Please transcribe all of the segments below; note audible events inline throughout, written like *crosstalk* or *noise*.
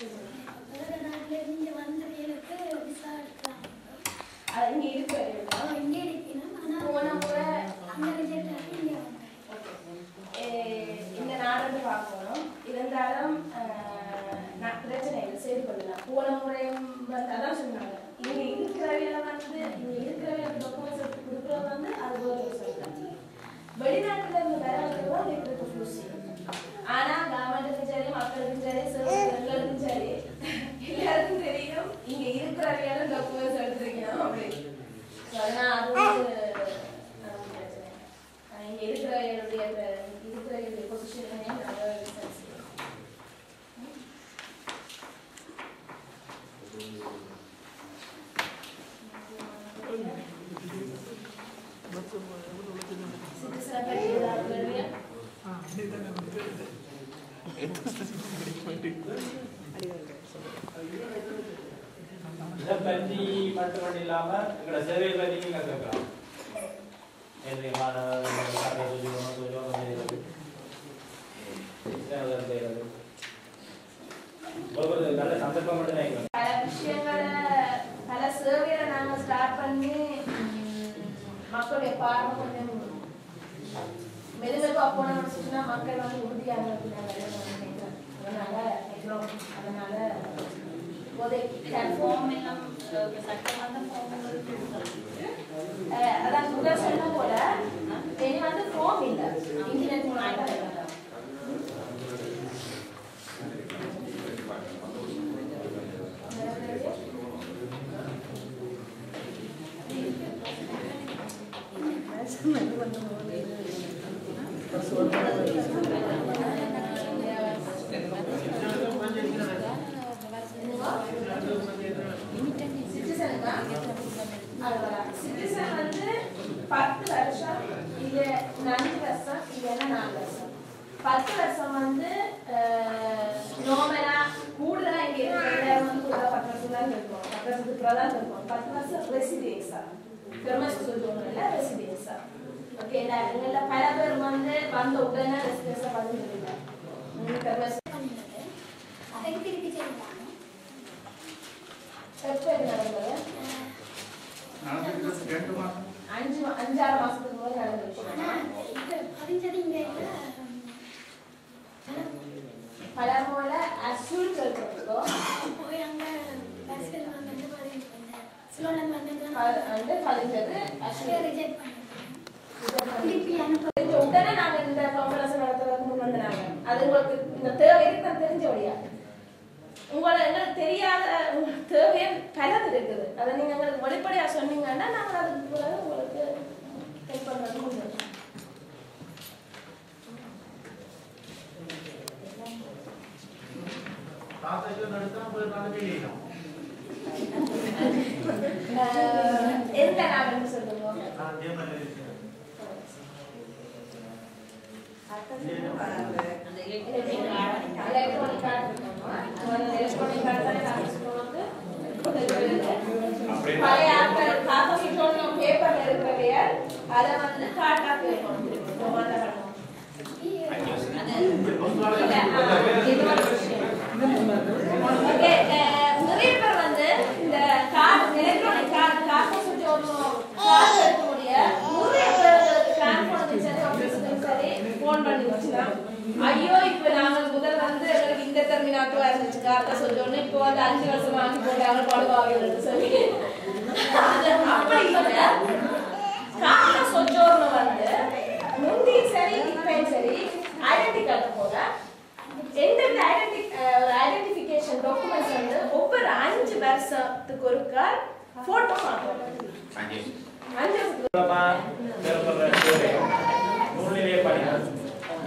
வேற நாட்டுல இருந்து வந்தவங்களுக்கு விசா எடுக்கலாம் அது இங்க அவன் இங்கே இருக்கணும் ஆனா போன முறை அங்க ரிஜெக்ட் ஆகி இங்கே வந்தேன் eh, இந்த நாடு பார்க்கணும் இருந்தாலும் eh, நான் பிரச்சனை இல்லை சரி பண்ணலாம் போன முறையும் வந்து அதான் சொன்னாங்க இங்க இருக்கிறவையில வந்து இங்க இருக்கிறவையில டாக்குமெண்ட்ஸ் எடுத்து கொடுக்குறது வந்து அது ஒரு சொல்றாங்க வெளிநாட்டுல இருந்து வரவங்க தான் இருக்கிறது ஃப்ளூசி ஆனா கவர்மெண்ட்டுக்கும் சரி மக்களுக்கும் சரி சிறுவர்களுக்கும் சரி எல்லாருக்கும் தெரியும் இங்க இருக்கிறவையால டாக்குமெண்ட்ஸ் எடுத்துருக்கணும் அப்படின்னு So, அதனால அது வந்து அது ஒரு பிரச்சனை ஆனா, இங்க இருக்கிறவங்களுடைய இருக்கிறவங்களுடைய பொசிஷனையும் நாங்கள் விசாரிச்சுக்கிறோம் சிட்டிசனை பற்றி ஏதாவது கேள்வியா இதை பற்றி மட்டும் இல்லாம எங்களோட சேவை பற்றி நீங்க கேட்கலாம். என்னுடைய நல்ல சந்தர்ப்பம் மட்டும் பல விஷயங்களை பல சேவைகளை நாங்க ஸ்டார்ட் பண்ணி மக்களுடைய பார்வை கொஞ்சம் மெதுமெதுவா போனோம்னு சொன்னா மக்கள் வந்து உறுதியாக அதனால அதனால இப்போதைக்கு ஃபார்ம் எல்லாம் அஹ், சட்டமன்ற ஃபார்ம் அஹ், அதான் முதல் சொன்ன போல இனி வந்து ஃபார்ம் இல்லை இன்டர்நெட் மூலமாக தான் இருக்கு. சிட்டிசனுக்கா அவ்வளவுதான் சிட்டிசன் வந்து பத்து வருஷம் இது அஞ்சு வருஷம் இல்லைன்னா நாலு வருஷம் பத்து வருஷம் வந்து நார்மலா கூடுதலா இங்க இருக்கிற வந்து கூடுதலா பத்து வருஷம் தான் இருக்கும். பத்து வருஷத்துக்கு தான் இருக்கும். பத்து வருஷம் ரெசிடென்ஸா பெருமாள் சொல்லுவாங்க இல்ல ரெசிடென்ஸா ஓகே எங்கள பல பேர் வந்து வந்த உடனே எப்போ இது நடந்தது அஞ்சு அஞ்சாறு மாசத்துக்கு முன்னாடி நடந்த ஆனா விஷயம் இது பதிஞ்சது இங்க இல்ல பலமோல அசூல் சொல்றதுக்கும் போய் அங்க பஸ்கள் வந்து பதிவு பண்ணேன் வந்து பதிஞ்சது அசூல். ரிஜெக்ட் பண்ணிட்டேன் திருப்பி உடனே நாங்க இந்த கான்ஃபரன்ஸ் நடத்துறதுக்கு முன் வந்து நாங்க அது உங்களுக்கு இந்த தேவை இருக்கு நான் தெரிஞ்ச வழியா. உங்களை எங்களுக்கு தெரியாத உங்க தேவையே பலது இருக்குது. அதை நீங்க எங்களுக்கு வெளிப்படையா சொன்னீங்கன்னா நாங்கள் அதுக்கு பிறகு உங்களுக்கு ஹெல்ப் பண்ணுறோம் தானே நாங்க சொல்லுவது? பழைய ஆட்கள் காப்பி சீட்டோட பேப்பர்ல இருக்கிறவைய அதை வந்து காட்டாக்கு ஐயோ இப்ப நாங்க முதல் வந்து எங்களுக்கு இந்த டெர்மினாட்டோ இருந்துச்சு. கார்டை சொல்லணும்னு இப்போ வந்து அஞ்சு வருஷம் ஆக்கி போட்டாங்க பழுவாகிறது சொல்லி. அது அப்படி இல்ல. சொச்சோர்னு வந்து முந்தியும் சரி இப்பயும் சரி ஐடென்டி கார்டு போல எந்தெந்த ஐடென்டி ஒரு ஐடென்டிஃபிகேஷன் டாக்குமெண்ட்ஸ் வந்து ஒவ்வொரு அஞ்சு வருஷத்துக்கு ஒருக்கா போட்டோ அஞ்சு.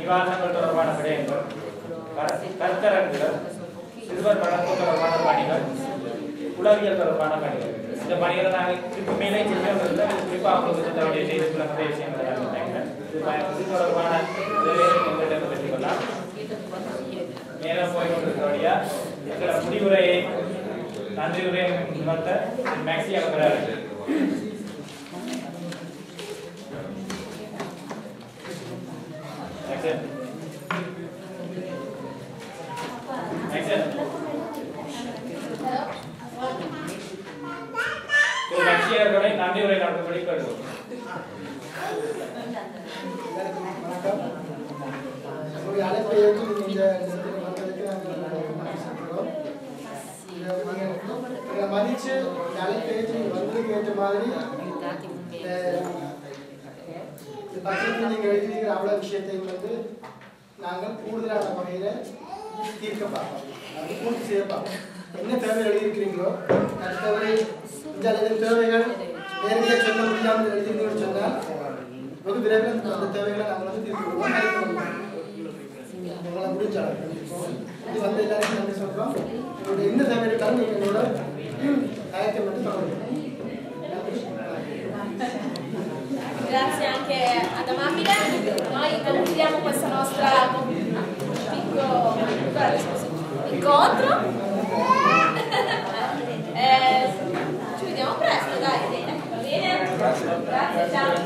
நிவாரணங்கள் தொடர்பான விடயங்கள் கர- கருத்தரங்குகள் சிறுவர் வளர்ப்பு தொடர்பான பணிகள் உளவியல் தொடர்பான பணிகள். இந்த பணிகளை நாங்கள் திருப்பி மேலே செய்யறதில்லை குறிப்பாக அவங்களுக்கு சொல்ல வேண்டிய செய்திக்குள்ள நிறைய விஷயங்கள் இது தொடர்பான உதவியை எங்கள்கிட்ட பெற்றுக்கொள்ளலாம் மேலே போய் கொண்டிருக்கபடியா எங்களோட முடிவுரையை நன்றி உரையை நிமித்த மேக்ஸி Exhale. Exhale. तो बच्ची यार बड़े नामी हो रहे हैं आपको बड़ी कर दो तो यार पे ये तो नहीं है हमारी छे यार पे ये तो नहीं बंद के तुम्हारी பத்திரத்தில் நீங்கள் எழுதியிருக்கிற அவ்வளோ விஷயத்தையும் வந்து நாங்கள் கூடுதலான வகையில் தீர்க்க பார்ப்போம். அது பூர்த்தி செய்ய பார்ப்போம். என்ன தேவை எழுதியிருக்கிறீங்களோ அடுத்தவரை இந்த அளவு தேவைகள் நேரடியாக சொல்ல முடியாமல் எழுதியிருந்தீங்கன்னு சொன்னால் வெகு விரைவில் அந்த தேவைகளை நாங்கள் வந்து தீர்த்து விடுவோம். ஹெல்ப் உங்களை முடிஞ்ச இது வந்து எல்லாருக்கும் நன்றி சொல்கிறோம் உங்களுடைய எந்த தேவை இருந்தாலும் நீங்கள் எங்களோட தயக்கத்தை மட்டும் தொடருங்க Grazie anche ad Amabile. Noi concludiamo questa nostra piccolo incontro. *laughs* Eh, ci vediamo presto, dai. Va bene? Grazie, ciao.